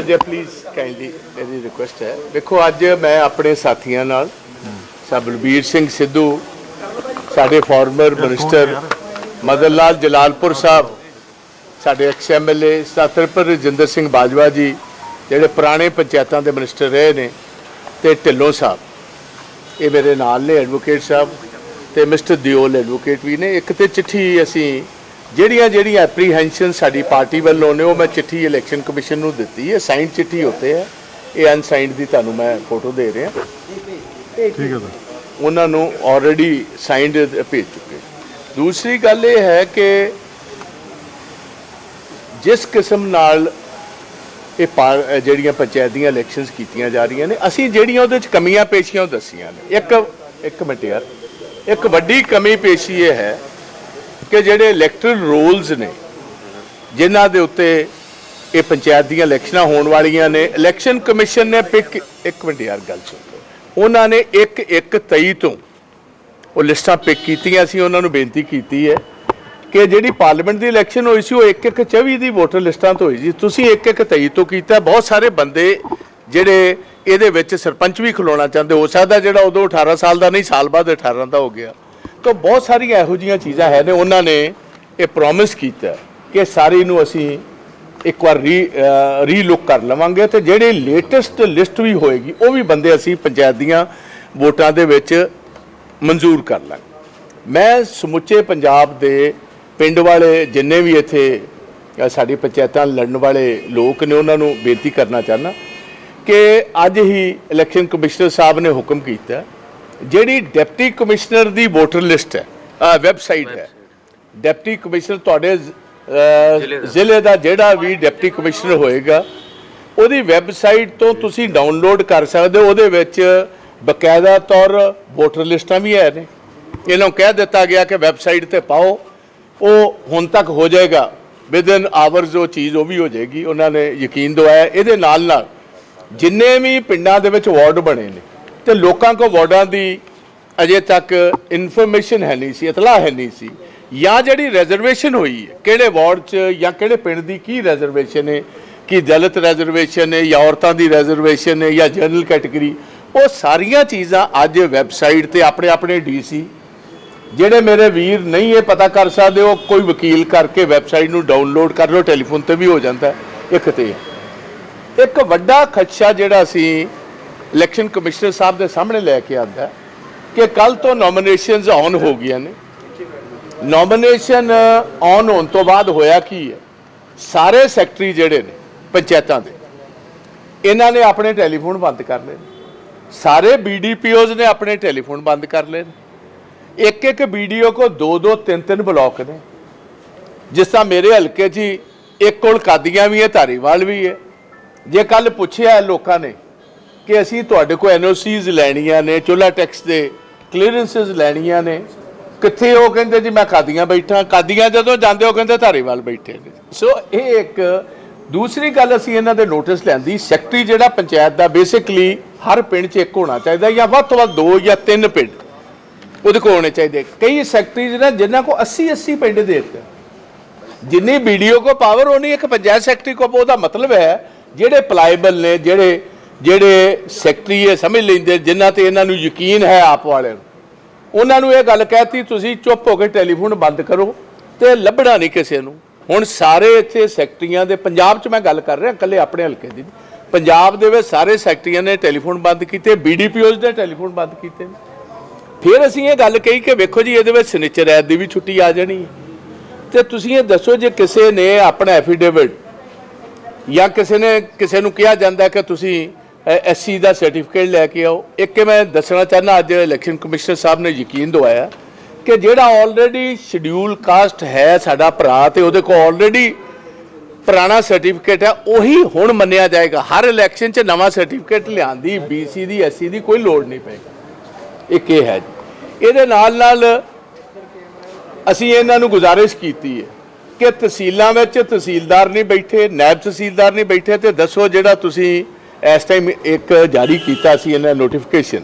ਜੀ please kindly ਮੇਰੀ request ਹੈ। ਵੇਖੋ ਅੱਜ ਮੈਂ ਆਪਣੇ ਸਾਥੀਆਂ ਨਾਲ ਸਾ ਬਲਬੀਰ ਸਿੰਘ ਸਿੱਧੂ ਸਾਡੇ ਫਾਰਮਰ ਮਿਨਿਸਟਰ ਮਦਨ ਲਾਲ ਜਲਾਲਪੁਰ ਸਾਹਿਬ ਸਾਡੇ ਐਕਸ ਐਮਐਲਏ ਸਤਰਪੁਰ ਰਜਿੰਦਰ ਸਿੰਘ ਬਾਜਵਾ ਜੀ ਜਿਹੜੇ ਪੁਰਾਣੇ ਪੰਚਾਇਤਾਂ ਦੇ ਮਿਨਿਸਟਰ ਰਹੇ ਨੇ ਤੇ ਢਿੱਲੋਂ ਸਾਹਿਬ। ਇਹ ਮੇਰੇ ਨਾਲ ਨੇ ਐਡਵੋਕੇਟ ਸਾਹਿਬ ਤੇ ਮਿਸਟਰ ਦਿਓਲ ਐਡਵੋਕੇਟ ਵੀ ਨੇ। ਇੱਕ ਤੇ ਚਿੱਠੀ ਅਸੀਂ ਜਿਹੜੀਆਂ ਜਿਹੜੀਆਂ ਐਪਰੀਹੈਂਸ਼ਨ ਸਾਡੀ ਪਾਰਟੀ ਵੱਲੋਂ ਨੇ ਉਹ ਮੈਂ ਚਿੱਠੀ ਇਲੈਕਸ਼ਨ ਕਮਿਸ਼ਨ ਨੂੰ ਦਿੱਤੀ ਹੈ। ਸਾਈਨਡ ਚਿੱਠੀ ਉੱਤੇ ਹੈ। ਇਹ ਅਨਸਾਈਨਡ ਦੀ ਤੁਹਾਨੂੰ ਮੈਂ ਫੋਟੋ ਦੇ ਰਿਹਾ। ਠੀਕ ਹੈ ਸਰ। ਉਹਨਾਂ ਨੂੰ ਆਲਰੇਡੀ ਸਾਈਨਡ ਭੇਜ ਚੁੱਕੇ ਦੂਸਰੀ ਗੱਲ ਇਹ ਹੈ ਕਿ ਜਿਸ ਕਿਸਮ ਨਾਲ ਇਹ ਜਿਹੜੀਆਂ ਪੰਚਾਇਤ ਦੀਆਂ ਇਲੈਕਸ਼ਨਸ ਕੀਤੀਆਂ ਜਾ ਰਹੀਆਂ ਨੇ ਅਸੀਂ ਜਿਹੜੀਆਂ ਉਹਦੇ ਵਿੱਚ ਕਮੀਆਂ ਪੇਸ਼ੀਆਂ ਦੱਸੀਆਂ ਨੇ। ਇੱਕ ਇੱਕ ਮਿੰਟ ਯਾਰ। ਇੱਕ ਵੱਡੀ ਕਮੀ ਪੇਸ਼ੀ ਇਹ ਹੈ ਕਿ ਜਿਹੜੇ ਇਲੈਕਟਰਲ ਰੋਲਸ ਨੇ, ਜਿਨ੍ਹਾਂ ਦੇ ਉੱਤੇ ਇਹ ਪੰਚਾਇਤ ਦੀਆਂ ਇਲੈਕਸ਼ਨਾਂ ਹੋਣ ਵਾਲੀਆਂ ਨੇ ਇਲੈਕਸ਼ਨ ਕਮਿਸ਼ਨ ਨੇ ਪਿਕ ਇੱਕ ਮਿੰਟ ਯਾਰ ਗੱਲ ਸੁਣ ਉਹਨਾਂ ਨੇ ਇੱਕ ਇੱਕ 23 ਤੋਂ ਉਹ ਲਿਸਟਾਂ ਪਿਕ ਕੀਤੀਆਂ ਸੀ, ਉਹਨਾਂ ਨੂੰ ਬੇਨਤੀ ਕੀਤੀ ਹੈ ਕਿ ਜਿਹੜੀ ਪਾਰਲੀਮੈਂਟ ਦੀ ਇਲੈਕਸ਼ਨ ਹੋਈ ਸੀ, ਉਹ ਇੱਕ ਇੱਕ 24 ਦੀ ਵੋਟਰ ਲਿਸਟਾਂ ਤੋਂ ਹੋਈ ਸੀ। ਤੁਸੀਂ ਇੱਕ ਇੱਕ 23 ਤੋਂ ਕੀਤਾ, ਬਹੁਤ ਸਾਰੇ ਬੰਦੇ ਜਿਹੜੇ ਇਹਦੇ ਵਿੱਚ ਸਰਪੰਚ ਵੀ ਖਲੋਣਾ ਚਾਹੁੰਦੇ, ਹੋ ਸਕਦਾ ਜਿਹੜਾ ਉਦੋਂ 18 ਸਾਲ ਦਾ ਨਹੀਂ, ਸਾਲ ਬਾਅਦ 18 ਦਾ ਹੋ ਗਿਆ। ਤਾਂ ਬਹੁਤ ਸਾਰੀਆਂ ਇਹੋ ਜਿਹੀਆਂ ਚੀਜ਼ਾਂ ਹੈ ਨੇ, ਉਹਨਾਂ ਨੇ ਇਹ ਪ੍ਰੋਮਿਸ ਕੀਤਾ ਕਿ ਸਾਰੀ ਨੂੰ ਅਸੀਂ ਇੱਕ ਵਾਰ ਰੀ ਰੀਲੁੱਕ ਕਰ ਲਵਾਂਗੇ ਤੇ ਜਿਹੜੇ ਲੇਟੈਸਟ ਲਿਸਟ ਵੀ ਹੋਏਗੀ, ਉਹ ਵੀ ਬੰਦੇ ਅਸੀਂ ਪੰਚਾਇਤ ਦੀਆਂ ਵੋਟਾਂ ਦੇ ਵਿੱਚ ਮਨਜ਼ੂਰ ਕਰ ਲਾਂਗੇ। ਮੈਂ ਸਮੁੱਚੇ ਪੰਜਾਬ ਦੇ ਪਿੰਡ ਵਾਲੇ ਜਿੰਨੇ ਵੀ ਇੱਥੇ ਸਾਡੀ ਪੰਚਾਇਤਾਂ ਲੜਨ ਵਾਲੇ ਲੋਕ ਨੇ, ਉਹਨਾਂ ਨੂੰ ਬੇਨਤੀ ਕਰਨਾ ਚਾਹਨਾ ਕਿ ਅੱਜ ਹੀ ਇਲੈਕਸ਼ਨ ਕਮਿਸ਼ਨਰ ਸਾਹਿਬ ਨੇ ਹੁਕਮ ਕੀਤਾ ਜਿਹੜੀ ਡਿਪਟੀ ਕਮਿਸ਼ਨਰ ਦੀ ਵੋਟਰ ਲਿਸਟ ਹੈ ਵੈਬਸਾਈਟ ਹੈ। ਡਿਪਟੀ ਕਮਿਸ਼ਨਰ ਤੁਹਾਡੇ ਜ਼ਿਲ੍ਹੇ ਦਾ। ਜਿਹੜਾ ਵੀ ਡਿਪਟੀ ਕਮਿਸ਼ਨਰ ਹੋਏਗਾ। ਉਹਦੀ ਵੈਬਸਾਈਟ ਤੋਂ ਤੁਸੀਂ ਡਾਊਨਲੋਡ ਕਰ ਸਕਦੇ ਹੋ ਉਹਦੇ ਵਿੱਚ ਬਕਾਇਦਾ ਤੌਰ ਵੋਟਰ ਲਿਸਟਾਂ ਵੀ ਹੈ ਨੇ। ਇਹਨਾਂ ਨੂੰ ਕਹਿ ਦਿੱਤਾ ਗਿਆ ਕਿ ਵੈਬਸਾਈਟ ਤੇ ਪਾਓ ਉਹ ਹੁਣ ਤੱਕ ਹੋ ਜਾਏਗਾ। ਵਿਦਨ ਆਵਰਸ ਉਹ ਚੀਜ਼ ਉਹ ਵੀ ਹੋ ਜਾਏਗੀ ਉਹਨਾਂ ਨੇ ਯਕੀਨ ਦਵਾਇਆ। ਇਹਦੇ ਨਾਲ ਨਾਲ ਜਿੰਨੇ ਵੀ ਪਿੰਡਾਂ ਦੇ ਵਿੱਚ ਵਾਰਡ ਬਣੇ ਨੇ ਤੇ ਲੋਕਾਂ ਕੋ ਵਾਰਡਾਂ ਦੀ ਅਜੇ ਤੱਕ ਇਨਫੋਰਮੇਸ਼ਨ ਹੈ ਨਹੀਂ ਸੀ, ਇਤਲਾਹ ਹੈ ਨਹੀਂ ਸੀ। ਜਾਂ ਜਿਹੜੀ ਰਿਜ਼ਰਵੇਸ਼ਨ ਹੋਈ ਹੈ, ਕਿਹੜੇ ਵਾਰਡ 'ਚ ਜਾਂ ਕਿਹੜੇ ਪਿੰਡ ਦੀ ਕੀ ਰਿਜ਼ਰਵੇਸ਼ਨ ਹੈ, ਕੀ ਦਲਿਤ ਰਿਜ਼ਰਵੇਸ਼ਨ ਹੈ ਜਾਂ ਔਰਤਾਂ ਦੀ ਰਿਜ਼ਰਵੇਸ਼ਨ ਹੈ ਜਾਂ ਜਨਰਲ ਕੈਟਾਗਰੀ ਉਹ ਸਾਰੀਆਂ ਚੀਜ਼ਾਂ ਅੱਜ ਵੈਬਸਾਈਟ ਤੇ ਆਪਣੇ ਆਪਣੇ ਡੀਸੀ ਜਿਹੜੇ ਮੇਰੇ ਵੀਰ ਨਹੀਂ ਇਹ ਪਤਾ ਕਰ ਸਕਦੇ, ਉਹ ਕੋਈ ਵਕੀਲ ਕਰਕੇ ਵੈਬਸਾਈਟ ਨੂੰ ਡਾਊਨਲੋਡ ਕਰ ਲਓ ਟੈਲੀਫੋਨ ਤੇ ਵੀ ਹੋ ਜਾਂਦਾ। ਇੱਕ ਤੇ ਇੱਕ ਵੱਡਾ ਖਦਸ਼ਾ ਜਿਹੜਾ ਸੀ ਇਲੈਕਸ਼ਨ ਕਮਿਸ਼ਨਰ ਸਾਹਿਬ ਦੇ ਸਾਹਮਣੇ ਲੈ ਕੇ ਆਂਦਾ ਕਿ ਕੱਲ ਤੋਂ ਨੋਮੀਨੇਸ਼ਨਸ ਆਨ ਹੋ ਗਈਆਂ ਨੇ ਨੋਮੀਨੇਸ਼ਨ ਆਨ ਹੋਣ ਤੋਂ ਬਾਅਦ ਹੋਇਆ ਕੀ ਹੈ ਸਾਰੇ ਸੈਕਟਰੀ ਜਿਹੜੇ ਨੇ, ਪੰਚਾਇਤਾਂ ਦੇ, ਇਹਨਾਂ ਨੇ ਆਪਣੇ ਟੈਲੀਫੋਨ ਬੰਦ ਕਰ ਲਏ ਨੇ। ਸਾਰੇ ਬੀਡੀਪੀਓਜ਼ ਨੇ ਆਪਣੇ ਟੈਲੀਫੋਨ ਬੰਦ ਕਰ ਲਏ ਨੇ। ਇੱਕ ਇੱਕ ਵੀਡੀਓ ਕੋ ਦੋ ਦੋ ਤਿੰਨ ਤਿੰਨ ਬਲੌਕ ਨੇ ਜਿਸ ਤਰ੍ਹਾਂ ਮੇਰੇ ਹਲਕੇ 'ਚ ਹੀ ਇੱਕ ਕੋਲ ਕਾਦੀਆਂ ਵੀ ਹੈ, ਧਾਰੀਵਾਲ ਵੀ ਹੈ ਜੇ ਕੱਲ ਪੁੱਛਿਆ ਲੋਕਾਂ ਨੇ ਕਿ ਅਸੀਂ ਤੁਹਾਡੇ ਕੋਲ ਐਨਓਸੀਜ਼ ਲੈਣੀਆਂ ਨੇ ਚੁੱਲਾ ਟੈਕਸ ਦੇ ਕਲੀਅਰੈਂਸਸ ਲੈਣੀਆਂ ਨੇ। ਕਿੱਥੇ ਉਹ ਕਹਿੰਦੇ ਜੀ, ਮੈਂ ਕਾਦੀਆਂ ਬੈਠਾ। ਕਾਦੀਆਂ ਜਦੋਂ ਜਾਂਦੇ, ਉਹ ਕਹਿੰਦੇ ਧਾਰੀਵਾਲ ਬੈਠੇ ਨੇ। ਸੋ ਇਹ ਇੱਕ ਦੂਸਰੀ ਗੱਲ ਅਸੀਂ ਇਹਨਾਂ ਦੇ ਨੋਟਿਸ ਲੈਂਦੀ ਸੈਕਟਰੀ ਜਿਹੜਾ ਪੰਚਾਇਤ ਦਾ ਬੇਸਿਕਲੀ ਹਰ ਪਿੰਡ 'ਚ ਇੱਕ ਹੋਣਾ ਚਾਹੀਦਾ ਜਾਂ ਵੱਧ ਤੋਂ ਵੱਧ ਦੋ ਜਾਂ ਤਿੰਨ ਪਿੰਡ ਉਹਦੇ ਕੋਲ ਹੋਣੇ ਚਾਹੀਦੇ। ਕਈ ਸੈਕਟਰੀਜ਼ ਨੇ ਜਿਨ੍ਹਾਂ ਕੋ 80 80 ਪਿੰਡ ਦੇ ਦਿੱਤੇ ਜਿੰਨੀ ਵੀਡੀਓ ਕੋ ਪਾਵਰ ਹੋਣੀ ਇੱਕ ਪੰਚਾਇਤ ਸੈਕਟਰੀ ਕੋ, ਉਹਦਾ ਮਤਲਬ ਹੈ ਜਿਹੜੇ ਪਲਾਈਬਲ ਨੇ, ਜਿਹੜੇ ਜਿਹੜੇ ਸੈਕਟਰੀ ਇਹ ਸਮਝ ਲੈਂਦੇ, ਜਿਨ੍ਹਾਂ ਤੇ ਇਹਨਾਂ ਨੂੰ ਯਕੀਨ ਹੈ ਆਪ ਵਾਲਿਆਂ ਨੂੰ। ਉਹਨਾਂ ਨੂੰ ਇਹ ਗੱਲ ਕਹਿਤੀ, ਤੁਸੀਂ ਚੁੱਪ ਹੋ ਕੇ ਟੈਲੀਫੋਨ ਬੰਦ ਕਰੋ ਤੇ ਲੱਭਣਾ ਨਹੀਂ ਕਿਸੇ ਨੂੰ। ਹੁਣ ਸਾਰੇ ਇੱਥੇ ਸੈਕਟਰੀਆਂ ਦੇ, ਪੰਜਾਬ 'ਚ ਮੈਂ ਗੱਲ ਕਰ ਰਿਹਾ, ਇਕੱਲੇ ਆਪਣੇ ਹਲਕੇ ਦੀ ਪੰਜਾਬ ਦੇ ਵਿੱਚ ਸਾਰੇ ਸੈਕਟਰੀਆਂ ਨੇ ਟੈਲੀਫੋਨ ਬੰਦ ਕੀਤੇ ਬੀਡੀਪੀਓਜ਼ ਨੇ ਟੈਲੀਫੋਨ ਬੰਦ ਕੀਤੇ ਨੇ। ਫਿਰ ਅਸੀਂ ਇਹ ਗੱਲ ਕਹੀ ਕਿ ਵੇਖੋ ਜੀ, ਇਹਦੇ ਵਿੱਚ ਸਨਿਚਰ ਐਤ ਦੀ ਵੀ ਛੁੱਟੀ ਆ ਜਾਣੀ ਹੈ। ਤੇ ਤੁਸੀਂ ਇਹ ਦੱਸੋ ਜੇ ਕਿਸੇ ਨੇ ਆਪਣਾ ਐਫੀਡੇਵਿਟ ਜਾਂ ਕਿਸੇ ਨੇ, ਕਿਸੇ ਨੂੰ ਕਿਹਾ ਜਾਂਦਾ ਕਿ ਤੁਸੀਂ ਐਸਸੀ ਦਾ ਸਰਟੀਫਿਕੇਟ ਲੈ ਕੇ ਆਓ। ਇੱਕ ਮੈਂ ਦੱਸਣਾ ਚਾਹਨਾ ਅੱਜ ਇਲੈਕਸ਼ਨ ਕਮਿਸ਼ਨਰ ਸਾਹਿਬ ਨੇ ਯਕੀਨ ਦਵਾਇਆ ਕਿ ਜਿਹੜਾ ਆਲਰੇਡੀ ਸ਼ਡਿਊਲ ਕਾਸਟ ਹੈ ਸਾਡਾ ਭਰਾ ਤੇ ਉਹਦੇ ਕੋਲ ਆਲਰੇਡੀ ਪੁਰਾਣਾ ਸਰਟੀਫਿਕੇਟ ਹੈ, ਉਹੀ ਹੁਣ ਮੰਨਿਆ ਜਾਏਗਾ। ਹਰ ਇਲੈਕਸ਼ਨ 'ਚ ਨਵਾਂ ਸਰਟੀਫਿਕੇਟ ਲਿਆਉਣ ਲਿਆਂਦੀ ਬੀਸੀ ਦੀ ਐਸਸੀ ਦੀ ਕੋਈ ਲੋੜ ਨਹੀਂ ਪਏਗੀ। ਇੱਕ ਇਹ ਹੈ ਇਹਦੇ ਨਾਲ ਨਾਲ ਅਸੀਂ ਇਹਨਾਂ ਨੂੰ ਗੁਜ਼ਾਰਿਸ਼ ਕੀਤੀ ਹੈ ਕਿ ਤਹਿਸੀਲਾਂ ਵਿੱਚ ਤਹਿਸੀਲਦਾਰ ਨਹੀਂ ਬੈਠੇ ਨਾਇਬ ਤਹਿਸੀਲਦਾਰ ਨਹੀਂ ਬੈਠੇ, ਤੇ ਦੱਸੋ ਜਿਹੜਾ ਤੁਸੀਂ ਇਸ ਟਾਈਮ ਇੱਕ ਜਾਰੀ ਕੀਤਾ ਸੀ ਇਹਨਾਂ ਨੋਟੀਫਿਕੇਸ਼ਨ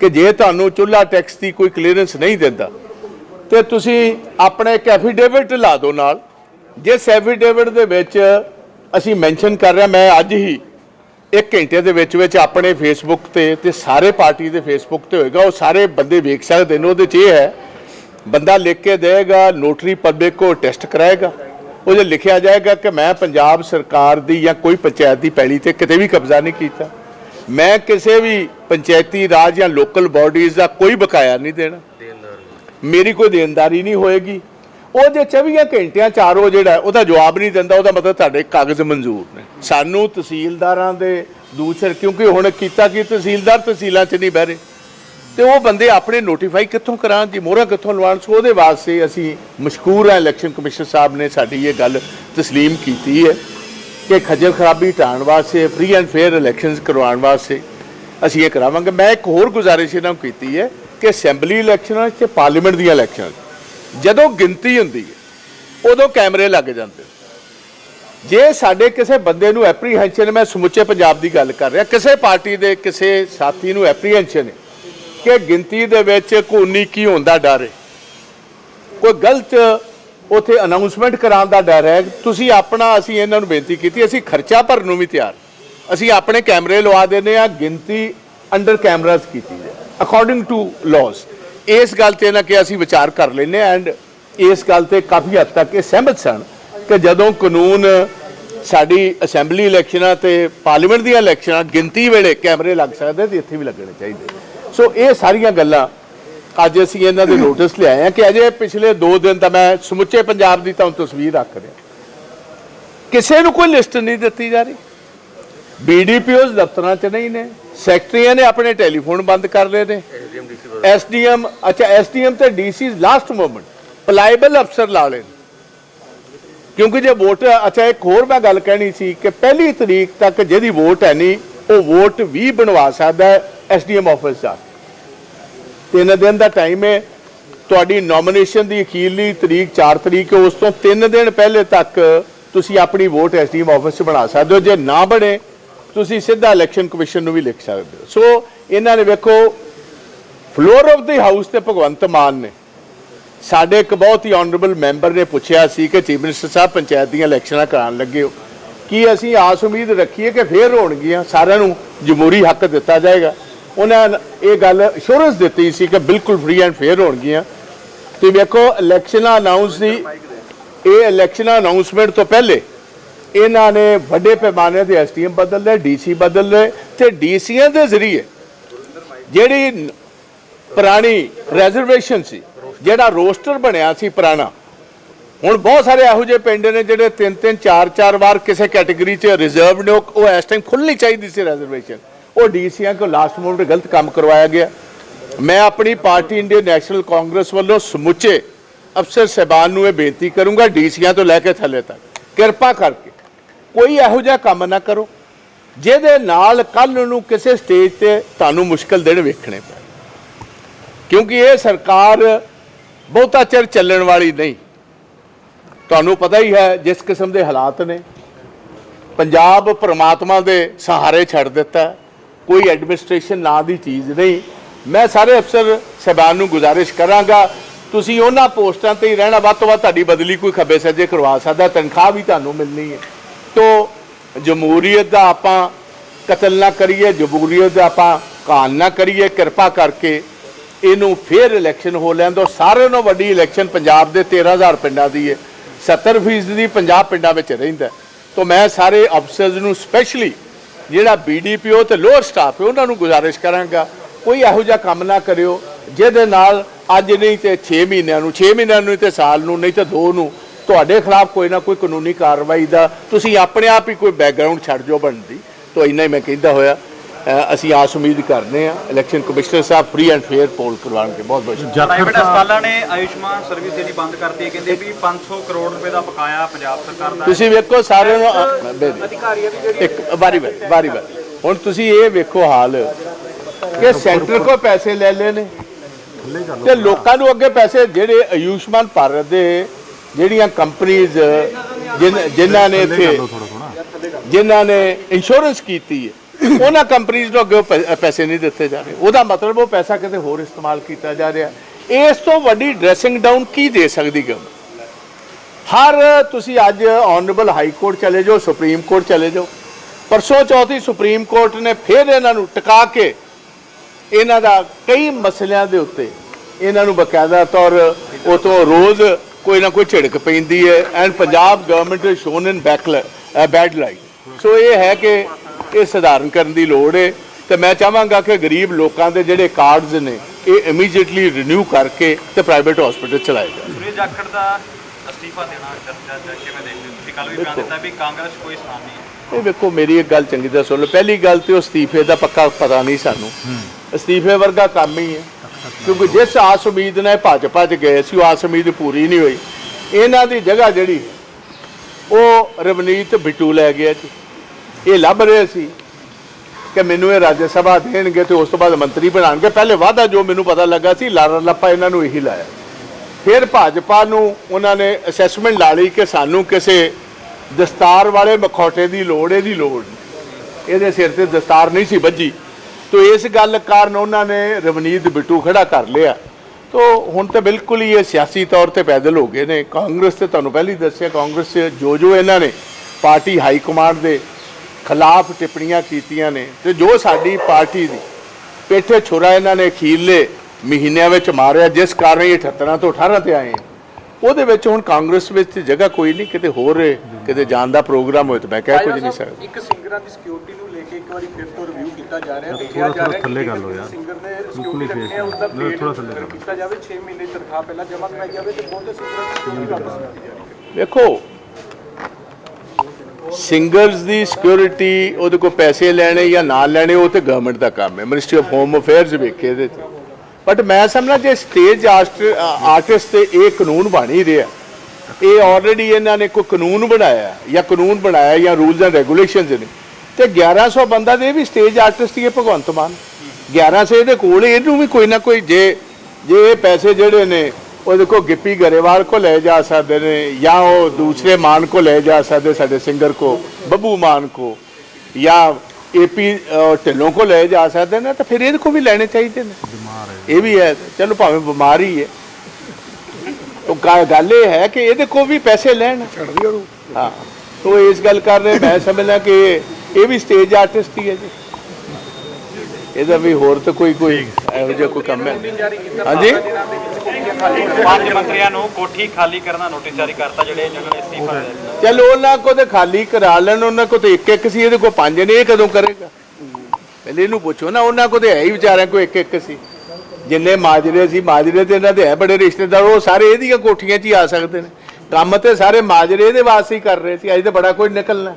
ਕਿ ਜੇ ਤੁਹਾਨੂੰ ਚੁੱਲਾ ਟੈਕਸ ਦੀ ਕੋਈ ਕਲੀਅਰੈਂਸ ਨਹੀਂ ਦਿੰਦਾ, ਤੇ ਤੁਸੀਂ ਆਪਣਾ ਇੱਕ ਐਫੀਡੇਵਿਟ ਲਾ ਦਿਓ ਨਾਲ। ਜਿਸ ਐਫੀਡੇਵਿਟ ਦੇ ਵਿੱਚ ਅਸੀਂ ਮੈਂਸ਼ਨ ਕਰ ਰਿਹਾ ਮੈਂ ਅੱਜ ਹੀ ਇੱਕ ਘੰਟੇ ਦੇ ਵਿੱਚ ਵਿੱਚ ਆਪਣੇ ਫੇਸਬੁੱਕ ਤੇ ਤੇ ਸਾਰੇ ਪਾਰਟੀ ਦੇ ਫੇਸਬੁੱਕ ਤੇ ਹੋਏਗਾ, ਉਹ ਸਾਰੇ ਬੰਦੇ ਵੇਖ ਸਕਦੇ ਨੇ, ਉਹਦੇ 'ਚ ਇਹ ਹੈ, ਬੰਦਾ ਲਿਖ ਕੇ ਦੇਗਾ ਨੋਟਰੀ ਪਬਲਿਕ ਕੋ ਟੈਸਟ ਕਰਾਏਗਾ। ਉਹ ਜੇ ਲਿਖਿਆ ਜਾਏਗਾ ਕਿ ਮੈਂ ਪੰਜਾਬ ਸਰਕਾਰ ਦੀ ਜਾਂ ਕੋਈ ਪੰਚਾਇਤ ਦੀ ਪੈਲੀ ਤੇ ਕਿਤੇ ਵੀ ਕਬਜ਼ਾ ਨਹੀਂ ਕੀਤਾ। ਮੈਂ ਕਿਸੇ ਵੀ ਪੰਚਾਇਤੀ ਰਾਜ ਜਾਂ ਲੋਕਲ ਬਾਡੀਜ਼ ਦਾ ਕੋਈ ਬਕਾਇਆ ਨਹੀਂ ਦੇਣਾ। ਮੇਰੀ ਕੋਈ ਦੇਣਦਾਰੀ ਨਹੀਂ ਹੋਏਗੀ। ਉਹ ਜੇ 24 ਘੰਟਿਆਂ ਚਾਰੋ ਜਿਹੜਾ ਉਹਦਾ ਜਵਾਬ ਨਹੀਂ ਦਿੰਦਾ, ਉਹਦਾ ਮਤਲਬ ਤੁਹਾਡੇ ਕਾਗਜ਼ ਮਨਜ਼ੂਰ ਨੇ। ਸਾਨੂੰ ਤਹਿਸੀਲਦਾਰਾਂ ਦੇ ਦੂਸਰ ਕਿਉਂਕਿ ਹੁਣ ਕੀਤਾ ਕਿ ਤਹਿਸੀਲਦਾਰ ਤਹਿਸੀਲਾਂ 'ਚ ਨਹੀਂ ਬਹਿ ਰਹੇ। ਤੇ ਉਹ ਬੰਦੇ ਆਪਣੇ ਨੋਟੀਫਾਈ ਕਿੱਥੋਂ ਕਰਾਂ ਜੀ ਮੋਹਰਾਂ ਕਿੱਥੋਂ ਲਵਾਉਣ? ਸੋ ਉਹਦੇ ਵਾਸਤੇ ਅਸੀਂ ਮਸ਼ਕੂਰ ਹਾਂ ਇਲੈਕਸ਼ਨ ਕਮਿਸ਼ਨ ਸਾਹਿਬ ਨੇ ਸਾਡੀ ਇਹ ਗੱਲ ਤਸਲੀਮ ਕੀਤੀ ਹੈ ਕਿ ਖੱਜਲ ਖਰਾਬੀ ਹਟਾਉਣ ਵਾਸਤੇ ਫ੍ਰੀ ਐਂਡ ਫੇਅਰ ਇਲੈਕਸ਼ਨਸ ਕਰਵਾਉਣ ਵਾਸਤੇ ਅਸੀਂ ਇਹ ਕਰਾਵਾਂਗੇ। ਮੈਂ ਇੱਕ ਹੋਰ ਗੁਜ਼ਾਰਿਸ਼ ਇਹਨਾਂ ਨੂੰ ਕੀਤੀ ਹੈ ਕਿ ਅਸੈਂਬਲੀ ਇਲੈਕਸ਼ਨਾਂ 'ਚ ਤੇ ਪਾਰਲੀਮੈਂਟ ਦੀਆਂ ਇਲੈਕਸ਼ਨਾਂ 'ਚ ਜਦੋਂ ਗਿਣਤੀ ਹੁੰਦੀ ਹੈ, ਉਦੋਂ ਕੈਮਰੇ ਲੱਗ ਜਾਂਦੇ ਜੇ ਸਾਡੇ ਕਿਸੇ ਬੰਦੇ ਨੂੰ ਐਪਰੀਹੈਂਸ਼ਨ ਮੈਂ ਸਮੁੱਚੇ ਪੰਜਾਬ ਦੀ ਗੱਲ ਕਰ ਰਿਹਾ, ਕਿਸੇ ਪਾਰਟੀ ਦੇ ਕਿਸੇ ਸਾਥੀ ਨੂੰ ਐਪਰੀਹੈਂਸ਼ਨ ਹੈ ਕਿ ਗਿਣਤੀ ਦੇ ਵਿੱਚ ਕੋਨੀ ਉਨੀ ਕੀ ਹੁੰਦਾ ਡਰ ਹੈ? ਕੋਈ ਗਲਤ ਉਥੇ ਅਨਾਉਂਸਮੈਂਟ ਕਰਾਉਣ ਦਾ ਡਰ ਹੈ? ਤੁਸੀਂ ਆਪਣਾ, ਅਸੀਂ ਇਹਨਾਂ ਨੂੰ ਬੇਨਤੀ ਕੀਤੀ, ਅਸੀਂ ਖਰਚਾ ਭਰਨ ਨੂੰ ਵੀ ਤਿਆਰ ਅਸੀਂ ਆਪਣੇ ਕੈਮਰੇ ਲਵਾ ਦਿੰਦੇ ਆ ਗਿਣਤੀ ਅੰਡਰ ਕੈਮਰਾਸ ਕੀਤੀ ਹੈ ਅਕੋਰਡਿੰਗ ਟੂ ਲਾਜ਼ ਇਸ ਗੱਲ ਤੇ ਨਾ ਕਿ ਅਸੀਂ ਵਿਚਾਰ ਕਰ ਲੈਨੇ ਐਂਡ ਇਸ ਗੱਲ ਤੇ ਕਾਫੀ ਹੱਦ ਤੱਕ ਇਹ ਸਹਿਮਤ ਸਨ ਕਿ ਜਦੋਂ ਕਾਨੂੰਨ ਸਾਡੀ ਅਸੈਂਬਲੀ ਇਲੈਕਸ਼ਨਾਂ ਤੇ ਪਾਰਲੀਮੈਂਟ ਦੀਆਂ ਇਲੈਕਸ਼ਨਾਂ ਗਿਣਤੀ ਵੇਲੇ ਕੈਮਰੇ ਲੱਗ ਸਕਦੇ ਤੇ ਇੱਥੇ ਵੀ ਲੱਗਣੇ ਚਾਹੀਦੇ। ਸੋ ਇਹ ਸਾਰੀਆਂ ਗੱਲਾਂ ਅੱਜ ਅਸੀਂ ਇਹਨਾਂ ਦੇ ਨੋਟਿਸ ਲਿਆਏ ਆ ਕਿ ਅਜੇ ਪਿਛਲੇ 2 ਦਿਨ ਤਾਂ ਮੈਂ ਸਮੁੱਚੇ ਪੰਜਾਬ ਦੀ ਤੁਹਾਨੂੰ ਤਸਵੀਰ ਰੱਖ ਰਿਹਾ। ਕਿਸੇ ਨੂੰ ਕੋਈ ਲਿਸਟ ਨਹੀਂ ਦਿੱਤੀ ਜਾ ਰਹੀ। ਬੀਡੀਪੀਓਸ ਦਫ਼ਤਰਾਂ 'ਚ ਨਹੀਂ ਨੇ। ਸੈਕਟਰੀਆਂ ਨੇ ਆਪਣੇ ਟੈਲੀਫੋਨ ਬੰਦ ਕਰ ਲਏ ਨੇ। ਐਸਡੀਐਮ ਅੱਛਾ ਐਸਡੀਐਮ ਤੇ ਡੀਸੀ ਲਾਸਟ ਮੂਮੈਂਟ ਪਲਾਈਬਲ ਅਫਸਰ ਲਾ ਲਏ ਨੇ। ਕਿਉਂਕਿ ਜੇ ਵੋਟ, ਅੱਛਾ, ਇੱਕ ਹੋਰ ਮੈਂ ਗੱਲ ਕਹਿਣੀ ਸੀ ਕਿ ਪਹਿਲੀ ਤਰੀਕ ਤੱਕ ਜਿਹਦੀ ਵੋਟ ਹੈ ਨਹੀਂ, ਉਹ ਵੋਟ ਵੀ ਬਣਵਾ ਸਕਦਾ ਹੈ। ਐਸਡੀਐਮ ਆਫਿਸ ਜਾ ਕੇ। ਤਿੰਨ ਦਿਨ ਦਾ ਟਾਈਮ ਹੈ ਤੁਹਾਡੀ ਨੋਮੀਨੇਸ਼ਨ ਦੀ ਅਖੀਰਲੀ ਤਰੀਕ 4 ਤਰੀਕ ਹੈ ਉਸ ਤੋਂ 3 ਦਿਨ ਪਹਿਲੇ ਤੱਕ ਤੁਸੀਂ ਆਪਣੀ ਵੋਟ ਐਸਡੀਐਮ ਆਫਿਸ 'ਚ ਬਣਾ ਸਕਦੇ ਹੋ। ਜੇ ਨਾ ਬਣੇ, ਤੁਸੀਂ ਸਿੱਧਾ ਇਲੈਕਸ਼ਨ ਕਮਿਸ਼ਨ ਨੂੰ ਵੀ ਲਿਖ ਸਕਦੇ ਹੋ। ਸੋ, ਇਹਨਾਂ ਨੇ ਵੇਖੋ ਫਲੋਰ ਆਫ ਦੀ ਹਾਊਸ ਤੇ ਭਗਵੰਤ ਮਾਨ ਨੇ। ਸਾਡੇ ਇੱਕ ਬਹੁਤ ਹੀ ਆਨਰੇਬਲ ਮੈਂਬਰ ਨੇ ਪੁੱਛਿਆ ਸੀ ਕਿ ਚੀਫ ਮਿਨਿਸਟਰ ਸਾਹਿਬ, ਪੰਚਾਇਤ ਦੀਆਂ ਇਲੈਕਸ਼ਨਾਂ ਕਰਾਉਣ ਲੱਗੇ ਹੋ। ਕੀ ਅਸੀਂ ਆਸ ਉਮੀਦ ਰੱਖੀਏ ਕਿ ਫੇਰ ਹੋਣਗੀਆਂ? ਸਾਰਿਆਂ ਨੂੰ ਜਮਹੂਰੀ ਹੱਕ ਦਿੱਤਾ ਜਾਏਗਾ। ਉਹਨਾਂ ਇਹ ਗੱਲ ਅਸ਼ੋਰੈਂਸ ਦਿੱਤੀ ਸੀ ਕਿ ਬਿਲਕੁਲ ਫ੍ਰੀ ਐਂਡ ਫੇਅਰ ਹੋਣਗੀਆਂ। ਤੇ ਵੇਖੋ ਇਲੈਕਸ਼ਨਾਂ ਅਨਾਉਂਸ ਦੀ ਇਹ ਇਲੈਕਸ਼ਨਾਂ ਅਨਾਉਂਸਮੈਂਟ ਤੋਂ ਪਹਿਲੇ ਇਹਨਾਂ ਨੇ ਵੱਡੇ ਪੈਮਾਨੇ ਤੇ ਐਸਟੀਐਮ ਬਦਲ ਲਏ ਡੀਸੀ ਬਦਲ ਲਏ ਤੇ ਡੀਸੀਆਂ ਦੇ ਜ਼ਰੀਏ ਜਿਹੜੀ ਪੁਰਾਣੀ ਰਿਜ਼ਰਵੇਸ਼ਨ ਸੀ, ਜਿਹੜਾ ਰੋਸਟਰ ਬਣਿਆ ਸੀ ਪੁਰਾਣਾ, ਹੁਣ ਬਹੁਤ ਸਾਰੇ ਇਹੋ ਜਿਹੇ ਪਿੰਡ ਨੇ ਜਿਹੜੇ ਤਿੰਨ ਤਿੰਨ ਚਾਰ ਚਾਰ ਵਾਰ ਕਿਸੇ ਕੈਟਾਗਰੀ 'ਚ ਰਿਜ਼ਰਵ ਨੇ, ਉਹ ਉਹ ਇਸ ਟਾਈਮ ਖੁੱਲਣੀ ਚਾਹੀਦੀ ਸੀ ਰਿਜ਼ਰਵੇਸ਼ਨ ਉਹ ਡੀਸੀਆਂ ਕੋ ਲਾਸਟ ਮੂਮੈਂਟ ਗਲਤ ਕੰਮ ਕਰਵਾਇਆ ਗਿਆ। ਮੈਂ ਆਪਣੀ ਪਾਰਟੀ ਇੰਡੀਅਨ ਨੈਸ਼ਨਲ ਕਾਂਗਰਸ ਵੱਲੋਂ ਸਮੁੱਚੇ ਅਫਸਰ ਸਹਿਬਾਨ ਨੂੰ ਇਹ ਬੇਨਤੀ ਕਰੂੰਗਾ, ਡੀਸੀਆਂ ਤੋਂ ਲੈ ਕੇ ਥੱਲੇ ਤੱਕ। ਕਿਰਪਾ ਕਰਕੇ ਕੋਈ ਇਹੋ ਜਿਹਾ ਕੰਮ ਨਾ ਕਰੋ, ਜਿਹਦੇ ਨਾਲ ਕੱਲ ਨੂੰ ਕਿਸੇ ਸਟੇਜ ਤੇ ਤੁਹਾਨੂੰ ਮੁਸ਼ਕਲ ਦਿਨ ਵੇਖਣੇ ਪੈਣ। ਕਿਉਂਕਿ ਇਹ ਸਰਕਾਰ ਬਹੁਤਾ ਚਿਰ ਚੱਲਣ ਵਾਲੀ ਨਹੀਂ। ਤੁਹਾਨੂੰ ਪਤਾ ਹੀ ਹੈ, ਜਿਸ ਕਿਸਮ ਦੇ ਹਾਲਾਤ ਨੇ, ਪੰਜਾਬ ਪ੍ਰਮਾਤਮਾ ਦੇ ਸਹਾਰੇ ਛੱਡ ਦਿੱਤਾ। ਕੋਈ ਐਡਮਿਨਿਸਟ੍ਰੇਸ਼ਨ ਨਾਂ ਦੀ ਚੀਜ਼ ਨਹੀਂ। ਮੈਂ ਸਾਰੇ ਅਫਸਰ ਸਹਿਬਾਨ ਨੂੰ ਗੁਜ਼ਾਰਿਸ਼ ਕਰਾਂਗਾ, ਤੁਸੀਂ ਉਹਨਾਂ ਪੋਸਟਾਂ ਤੇ ਹੀ ਰਹਿਣਾ, ਵੱਧ ਤੋਂ ਵੱਧ ਤੁਹਾਡੀ ਬਦਲੀ ਕੋਈ ਖੱਬੇ ਸੱਜੇ ਕਰਵਾ ਸਕਦਾ, ਤਨਖਾਹ ਵੀ ਤੁਹਾਨੂੰ ਮਿਲਣੀ ਹੈ। ਤੋ ਜਮਹੂਰੀਅਤ ਦਾ ਆਪਾਂ ਕਤਲ ਨਾ ਕਰੀਏ, ਜਮਹੂਰੀਅਤ ਦਾ ਆਪਾਂ ਕਾਨ ਨਾ ਕਰੀਏ, ਕਿਰਪਾ ਕਰਕੇ ਇਹਨੂੰ ਫੇਰ ਇਲੈਕਸ਼ਨ ਹੋ ਲੈਣ ਦਿਓ ਸਾਰਿਆਂ ਨਾਲੋਂ ਵੱਡੀ ਇਲੈਕਸ਼ਨ ਪੰਜਾਬ ਦੇ 13000 ਪਿੰਡਾਂ ਦੀ ਹੈ। 70% ਦੀ ਪੰਜਾਬ ਪਿੰਡਾਂ ਵਿੱਚ ਰਹਿੰਦਾ ਹੈ। ਮੈਂ ਸਾਰੇ ਅਫਸਰਸ ਨੂੰ ਸਪੈਸ਼ਲੀ ਜਿਹੜਾ ਬੀਡੀਪੀਓ ਤੇ ਲੋਅਰ ਸਟਾਫ ਹੈ, ਉਹਨਾਂ ਨੂੰ ਗੁਜ਼ਾਰਿਸ਼ ਕਰਾਂਗਾ। ਕੋਈ ਇਹੋ ਜਿਹਾ ਕੰਮ ਨਾ ਕਰਿਓ, ਜਿਹਦੇ ਨਾਲ ਅੱਜ ਨਹੀਂ ਤੇ 6 ਮਹੀਨਿਆਂ ਨੂੰ 6 ਮਹੀਨਿਆਂ ਨੂੰ ਨਹੀਂ ਤੇ ਸਾਲ ਨੂੰ, ਨਹੀਂ ਤੇ 2 ਨੂੰ, ਤੁਹਾਡੇ ਖਿਲਾਫ ਕੋਈ ਨਾ ਕੋਈ ਕਾਨੂੰਨੀ ਕਾਰਵਾਈ ਦਾ, ਤੁਸੀਂ ਆਪਣੇ ਆਪ ਹੀ ਕੋਈ ਬੈਕਗ੍ਰਾਉਂਡ ਛੱਡ ਜੋ ਬਣਦੀ। ਤਾਂ ਇੰਨਾ ਹੀ ਮੈਂ ਕਹਿੰਦਾ ਹੋਇਆ। ਅਸੀਂ ਆਸ ਉਮੀਦ ਕਰਨੇ ਆ ਇਲੈਕਸ਼ਨ ਕਮਿਸ਼ਨਰ ਸਾਹਿਬ ਫ੍ਰੀ ਐਂਡ ਫੇਅਰ ਪੋਲ ਕਰਵਾਉਣਗੇ ਬਹੁਤ ਬਹੁਤ ਸ਼ੁਕਰੀਆ। ਪ੍ਰਾਈਵੇਟ ਹਸਪਤਾਲਾਂ ਨੇ ਆਯੁਸ਼ਮਾਨ ਸਰਵਿਸ ਦੇਣੀ ਬੰਦ ਕਰਤੀ ਹੈ ਕਹਿੰਦੇ ਵੀ 500 ਕਰੋੜ ਰੁਪਏ ਦਾ ਬਕਾਇਆ ਪੰਜਾਬ ਸਰਕਾਰ ਦਾ ਹੈ। ਤੁਸੀਂ ਵੇਖੋ ਸਾਰਿਆਂ ਨੂੰ ਅਧਿਕਾਰੀਆਂ ਦੀ ਜਿਹੜੀ ਇੱਕ ਵਾਰੀ ਵਾਰੀ ਵਾਰੀ ਵਾਰੀ ਹੁਣ ਤੁਸੀਂ ਇਹ ਵੇਖੋ ਹਾਲ ਕਿ ਸੈਂਟਰ ਕੋ ਪੈਸੇ ਲੈ ਲਏ ਨੇ ਤੇ ਲੋਕਾਂ ਨੂੰ ਅੱਗੇ ਪੈਸੇ ਜਿਹੜੇ ਆਯੁਸ਼ਮਾਨ ਭਾਰਤ ਦੇ ਜਿਹੜੀਆਂ ਕੰਪਨੀਆਂ ਜਿਨ੍ਹਾਂ ਨੇ ਇੱਥੇ ਜਿਨ੍ਹਾਂ ਨੇ ਇੰਸ਼ੋਰੈਂਸ ਕੀਤੀ ਹੈ ਉਹਨਾਂ ਕੰਪਨੀਆਂ ਨੂੰ ਅੱਗੇ ਪੈ- ਪੈਸੇ ਨਹੀਂ ਦਿੱਤੇ ਜਾ ਰਹੇ। ਉਹਦਾ ਮਤਲਬ ਉਹ ਪੈਸਾ ਕਿਤੇ ਹੋਰ ਇਸਤੇਮਾਲ ਕੀਤਾ ਜਾ ਰਿਹਾ। ਇਸ ਤੋਂ ਵੱਡੀ ਡਰੈਸਿੰਗ ਡਾਊਨ ਕੀ ਦੇ ਸਕਦੀ ਗਵਰਨਮੈਂਟ ਹਰ ਤੁਸੀਂ ਅੱਜ ਆਨਰੇਬਲ ਹਾਈ ਕੋਰਟ ਚਲੇ ਜਾਓ, ਸੁਪਰੀਮ ਕੋਰਟ ਚਲੇ ਜਾਓ। ਪਰਸੋਂ ਚੌਥੀ ਸੁਪਰੀਮ ਕੋਰਟ ਨੇ ਫਿਰ ਇਹਨਾਂ ਨੂੰ ਟਿਕਾ ਕੇ ਇਹਨਾਂ ਦਾ ਕਈ ਮਸਲਿਆਂ ਦੇ ਉੱਤੇ ਇਹਨਾਂ ਨੂੰ ਬਕਾਇਦਾ ਤੌਰ ਉਹ ਤੋਂ ਰੋਜ਼ ਕੋਈ ਨਾ ਕੋਈ ਝਿੜਕ ਪੈਂਦੀ ਹੈ। And Punjab government is shown in back bad light so ਇਹ ਹੈ ਕਿ ਇਹ ਸੁਧਾਰਨ ਕਰਨ ਦੀ ਲੋੜ ਹੈ ਤੇ ਮੈਂ ਚਾਹਾਂਗਾ ਕਿ ਗਰੀਬ ਲੋਕਾਂ ਦੇ ਜਿਹੜੇ ਕਾਰਡਸ ਨੇ ਇਹ ਇਮੀਡੀਏਟਲੀ ਰੀਨਿਊ ਕਰਕੇ ਤੇ ਪ੍ਰਾਈਵੇਟ ਹਸਪੀਟਲ ਚਲਾਏ ਜਾਣ। ਸੁਨੀਲ ਜਾਖੜ ਦਾ ਅਸਤੀਫਾ ਦੇਣਾ ਚਰਚਾ ਚ ਕਿਵੇਂ ਦੇਖਦੇ ਹੋ? ਤੁਸੀਂ ਕੱਲ ਵੀ ਬਿਆਨ ਦਿੱਤਾ ਵੀ ਕਾਂਗਰਸ ਕੋਈ ਸਥਾਨ ਨਹੀਂ ਹੈ। ਇਹ ਵੇਖੋ ਮੇਰੀ ਇੱਕ ਗੱਲ ਚੰਗੀ ਤਰ੍ਹਾਂ ਸੁਣ ਲਓ। ਪਹਿਲੀ ਗੱਲ ਤੇ ਉਹ ਅਸਤੀਫੇ ਦਾ ਪੱਕਾ ਪਤਾ ਨਹੀਂ ਸਾਨੂੰ। ਅਸਤੀਫੇ ਵਰਗਾ ਕੰਮ ਹੀ ਹੈ। ਕਿਉਂਕਿ ਜਿਸ ਆਸ ਉਮੀਦ ਨਾਲ ਇਹ ਭੱਜ ਭੱਜ ਗਏ ਸੀ ਉਹ ਆਸ ਉਮੀਦ ਪੂਰੀ ਨਹੀਂ ਹੋਈ। ਇਹਨਾਂ ਦੀ ਜਗ੍ਹਾ ਜਿਹੜੀ ਉਹ ਰਵਨੀਤ ਬਿੱਟੂ ਲੈ ਗਿਆ ਜੀ। ਇਹ ਲੱਭ ਰਹੇ ਸੀ ਕਿ ਮੈਨੂੰ ਇਹ ਰਾਜ ਸਭਾ ਦੇਣਗੇ ਤੇ ਉਸ ਤੋਂ ਬਾਅਦ ਮੰਤਰੀ ਬਣਾਉਣਗੇ। ਪਹਿਲੇ ਵਾਅਦਾ ਜੋ ਮੈਨੂੰ ਪਤਾ ਲੱਗਾ ਸੀ, ਲਾਰਾ ਲੱਪਾ ਇਹਨਾਂ ਨੂੰ ਇਹੀ ਲਾਇਆ। ਫਿਰ ਭਾਜਪਾ ਨੂੰ ਉਹਨਾਂ ਨੇ ਅਸੈਸਮੈਂਟ ਲਾ ਲਈ ਕਿ ਸਾਨੂੰ ਕਿਸੇ ਦਸਤਾਰ ਵਾਲੇ ਮਖੌਟੇ ਦੀ ਲੋੜ, ਇਹਦੀ ਲੋੜ ਨਹੀਂ। ਇਹਦੇ ਸਿਰ ਤੇ ਦਸਤਾਰ ਨਹੀਂ ਸੀ ਵੱਜੀ। ਤੋ ਇਸ ਗੱਲ ਕਾਰਨ ਉਹਨਾਂ ਨੇ ਰਵਨੀਤ ਬਿੱਟੂ ਖੜਾ ਕਰ ਲਿਆ। ਤੋ ਹੁਣ ਤਾਂ ਬਿਲਕੁਲ ਹੀ ਇਹ ਸਿਆਸੀ ਤੌਰ ਤੇ ਪੈਦਲ ਹੋ ਗਏ ਨੇ। ਕਾਂਗਰਸ ਤੇ ਤੁਹਾਨੂੰ ਪਹਿਲੀ ਦੱਸਿਆ, ਕਾਂਗਰਸ 'ਚ ਜੋ ਜੋ ਇਹਨਾਂ ਨੇ ਪਾਰਟੀ ਹਾਈ ਕਮਾਂਡ ਦੇ ਖਿਲਾਫ ਟਿੱਪਣੀਆਂ ਕੀਤੀਆਂ ਨੇ ਤੇ ਜੋ ਸਾਡੀ ਪਾਰਟੀ ਦੀ ਪੇਠੇ ਛੁਰਾ ਇਹਨਾਂ ਨੇ ਅਖੀਰਲੇ ਮਹੀਨਿਆਂ ਵਿੱਚ ਮਾਰਿਆ ਜਿਸ ਕਾਰਨ ਇਹ 78 ਤੋਂ 18 ਤੇ ਆਏ ਹਾਂ। ਉਹਦੇ ਵਿੱਚ ਹੁਣ ਕਾਂਗਰਸ ਵਿੱਚ ਜਗ੍ਹਾ ਕੋਈ ਨਹੀਂ ਕਿਤੇ ਹੋਰ ਕਿਤੇ ਜਾਣ ਦਾ ਪ੍ਰੋਗਰਾਮ ਹੋਏ ਤਾਂ ਮੈਂ ਕਹਿ ਕੁਝ ਨਹੀਂ ਸਕਦਾ ਇੱਕ ਸਿੰਗਰਾਂ ਦੀ ਸਿਕਿਉਰਿਟੀ ਨੂੰ ਲੈ ਕੇ ਇੱਕ ਵਾਰੀ ਫਿਰ ਤੋਂ ਰਿਵਿਊ ਕੀਤਾ ਜਾ ਰਿਹਾ ਥੋੜ੍ਹਾ ਥੋੜ੍ਹਾ ਥੱਲੇ ਕਰ ਲਓ ਯਾਰ। ਸਿੰਗਰ ਨੇ ਹੀ ਸਿਕਿਉਰਿਟੀ ਰੱਖਣੀ ਹੈ ਉਸ ਦਾ ਨਹੀਂ, ਪੇਡ ਥੋੜ੍ਹਾ ਥੱਲੇ। ਕੀਤਾ ਜਾਵੇ 6 ਮਹੀਨੇ ਤਨਖਾਹ ਪਹਿਲਾਂ ਜਮ੍ਹਾਂ ਕਰਾਈ ਜਾਵੇ ਤੇ ਬਹੁਤੇ ਸਿੰਗਰਾਂ ਦੀ ਸਿਕਿਉਰਿਟੀ ਵਾਪਸ ਕੀਤੀ ਜਾਵੇ ਵੇਖੋ ਸਿੰਗਰਸ ਦੀ ਸਿਕਿਉਰਿਟੀ ਉਹਦੇ ਕੋਲ ਪੈਸੇ ਲੈਣੇ ਜਾਂ ਨਾ ਲੈਣੇ, ਉਹ ਤੇ ਗਵਰਨਮੈਂਟ ਦਾ ਕੰਮ ਹੈ। ਮਿਨਿਸਟਰੀ ਆਫ ਹੋਮ ਅਫੇਅਰਸ ਵੇਖੇ ਇਹਦੇ ਤੇ ਬਟ ਮੈਂ ਸਮਝਣਾ ਜੇ ਸਟੇਜ ਆਰਟਿਸਟ ਤੇ ਇਹ ਕਾਨੂੰਨ ਬਣ ਹੀ ਰਿਹਾ ਇਹ ਆਲਰੇਡੀ ਇਹਨਾਂ ਨੇ ਕੋਈ ਕਾਨੂੰਨ ਬਣਾਇਆ ਜਾਂ ਕਾਨੂੰਨ ਬਣਾਇਆ ਜਾਂ ਰੂਲਸ ਐਂਡ ਰੈਗੂਲੇਸ਼ਨਸ ਨੇ। ਤੇ 1100 ਬੰਦਾ ਦੇ ਇਹ ਵੀ ਸਟੇਜ ਆਰਟਿਸਟ ਹੀ ਹੈ ਭਗਵੰਤ ਮਾਨ। 1100 ਇਹਦੇ ਕੋਲ ਇਹਨੂੰ ਵੀ ਕੋਈ ਨਾ ਕੋਈ ਜੇ ਜੇ ਇਹ ਪੈਸੇ ਜਿਹੜੇ ਨੇ ਉਹ ਦੇਖੋ ਗਿੱਪੀ ਗਰੇਵਾਲ ਕੋ ਲੈ ਜਾ ਸਕਦੇ ਨੇ ਜਾਂ ਉਹ ਦੂਸਰੇ ਮਾਨ ਕੋ ਲੈ ਜਾ ਸਕਦੇ ਸਾਡੇ ਸਿੰਗਰ ਕੋ ਬੱਬੂ ਮਾਨ ਕੋ ਜਾਂ ਏਪੀ ਢਿੱਲੋਂ ਕੋ ਲੈ ਜਾ ਸਕਦੇ ਨੇ ਤਾਂ ਫਿਰ ਇਹਦੇ ਕੋ ਵੀ ਲੈਣੇ ਚਾਹੀਦੇ ਨੇ। ਇਹ ਵੀ ਹੈ ਚਲੋ ਭਾਵੇਂ ਬਿਮਾਰੀ ਹੈ ਉਹ ਗੱਲ ਇਹ ਹੈ ਕਿ ਇਹਦੇ ਕੋ ਵੀ ਪੈਸੇ ਲੈਣ। ਹਾਂ ਤੋ ਇਸ ਗੱਲ ਕਰ ਰਹੇ ਮੈਂ ਸਮਝਦਾ ਕਿ ਇਹ ਵੀ ਸਟੇਜ ਆਰਟਿਸਟ ਹੀ ਹੈ ਜੀ। ਇਹਦਾ ਵੀ ਹੋਰ ਤਾਂ ਕੋਈ ਕੋਈ ਇਹੋ ਜਿਹਾ ਕੋਈ ਕੰਮ ਹੈ? ਹਾਂਜੀ? ਪੰਜ ਮੰਤਰੀਆਂ ਨੂੰ ਕੋਠੀ ਖਾਲੀ ਕਰਨ ਦਾ ਨੋਟਿਸ ਜਾਰੀ ਕਰਤਾ ਜਿਹੜੇ ਜਿਹਨਾਂ ਨੇ ਅਸਤੀਫਾ ਦੇ ਦਿੱਤਾ। ਚਲ ਉਹਨਾਂ ਕੋ ਤੇ ਖਾਲੀ ਕਰਾ ਲੈਣ ਉਹਨਾਂ ਕੋ ਤੇ ਇੱਕ ਇੱਕ ਸੀ ਇਹਦੇ ਕੋ ਪੰਜ ਨੇ ਇਹ ਕਦੋਂ ਕਰੇਗਾ? ਪਹਿਲੇ ਇਹਨੂੰ ਪੁੱਛੋ ਨਾ ਉਹਨਾਂ ਕੋ ਤੇ ਹੈ ਹੀ ਵਿਚਾਰਿਆਂ ਕੋ ਇੱਕ ਇੱਕ ਸੀ। ਜਿੰਨੇ ਮਾਜਰੇ ਸੀ ਮਾਜਰੇ ਤੇ ਇਹਨਾਂ ਦੇ ਹੈ ਬੜੇ ਰਿਸ਼ਤੇਦਾਰ ਉਹ ਸਾਰੇ ਇਹਦੀਆਂ ਕੋਠੀਆਂ 'ਚ ਹੀ ਆ ਸਕਦੇ ਨੇ। ਕੰਮ ਤੇ ਸਾਰੇ ਮਾਜਰੇ ਇਹਦੇ ਵਾਸਤੇ ਹੀ ਕਰ ਰਹੇ ਸੀ ਅਜੇ ਤੇ ਬੜਾ ਕੋਈ ਨਿਕਲਣਾ।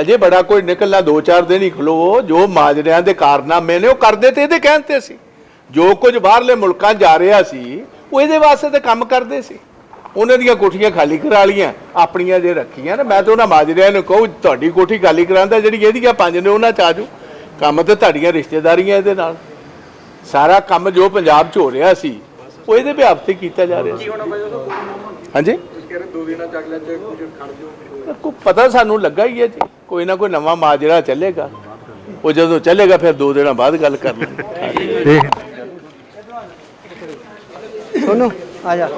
ਅਜੇ ਬੜਾ ਕੋਈ ਨਿਕਲਣਾ ਦੋ ਚਾਰ ਦਿਨ ਹੀ ਖਲੋ ਜੋ ਮਾਜਰਿਆਂ ਦੇ ਕਾਰਨਾਮੇ ਨੇ ਉਹ ਕਰਦੇ ਤੇ ਇਹਦੇ ਕਹਿਣ ਤੇ ਸੀ। ਜੋ ਕੁਝ ਬਾਹਰਲੇ ਮੁਲਕਾਂ ਜਾ ਰਿਹਾ ਸੀ ਉਹ ਇਹਦੇ ਵਾਸਤੇ ਤੇ ਕੰਮ ਕਰਦੇ ਸੀ। ਉਹਨਾਂ ਦੀਆਂ ਕੋਠੀਆਂ ਖਾਲੀ ਕਰਾ ਲੀਆਂ ਆਪਣੀਆਂ ਜੇ ਰੱਖੀਆਂ ਨਾ ਮੈਂ ਤਾਂ ਉਹਨਾਂ ਮਾਜਰਿਆਂ ਨੂੰ ਕਹੂੰ ਤੁਹਾਡੀ ਕੋਠੀ ਖਾਲੀ ਕਰਾਉਂਦਾ ਜਿਹੜੀ ਇਹਦੀਆਂ ਪੰਜ ਨੇ ਉਹਨਾਂ 'ਚ ਆ ਜਾਓ। ਕੰਮ ਤੇ ਤੁਹਾਡੀਆਂ ਰਿਸ਼ਤੇਦਾਰੀਆਂ ਇਹਦੇ ਨਾਲ। ਸਾਰਾ ਕੰਮ ਜੋ ਪੰਜਾਬ 'ਚ ਹੋ ਰਿਹਾ ਸੀ ਉਹ ਇਹਦੇ ਵਿਆਪ ਤੇ ਕੀਤਾ ਜਾ ਰਿਹਾ ਸੀ। ਹਾਂਜੀ? ਦੋ ਦਿਨਾਂ ਚ ਅਗਲੇ ਚ ਕੁਝ ਖੜ ਜਾਓ। ਕੋ ਪਤਾ ਸਾਨੂੰ ਲੱਗਾ ਹੀ ਹੈ ਜੀ। ਕੋਈ ਨਾ ਕੋਈ ਨਵਾਂ ਮਾਜਰਾ ਚੱਲੇਗਾ। ਉਹ ਜਦੋਂ ਚੱਲੇਗਾ ਫਿਰ ਦੋ ਦਿਨਾਂ ਬਾਅਦ ਗੱਲ ਕਰ ਲਾਂਗੇ। ਸੋਨੂ ਆ ਜਾ।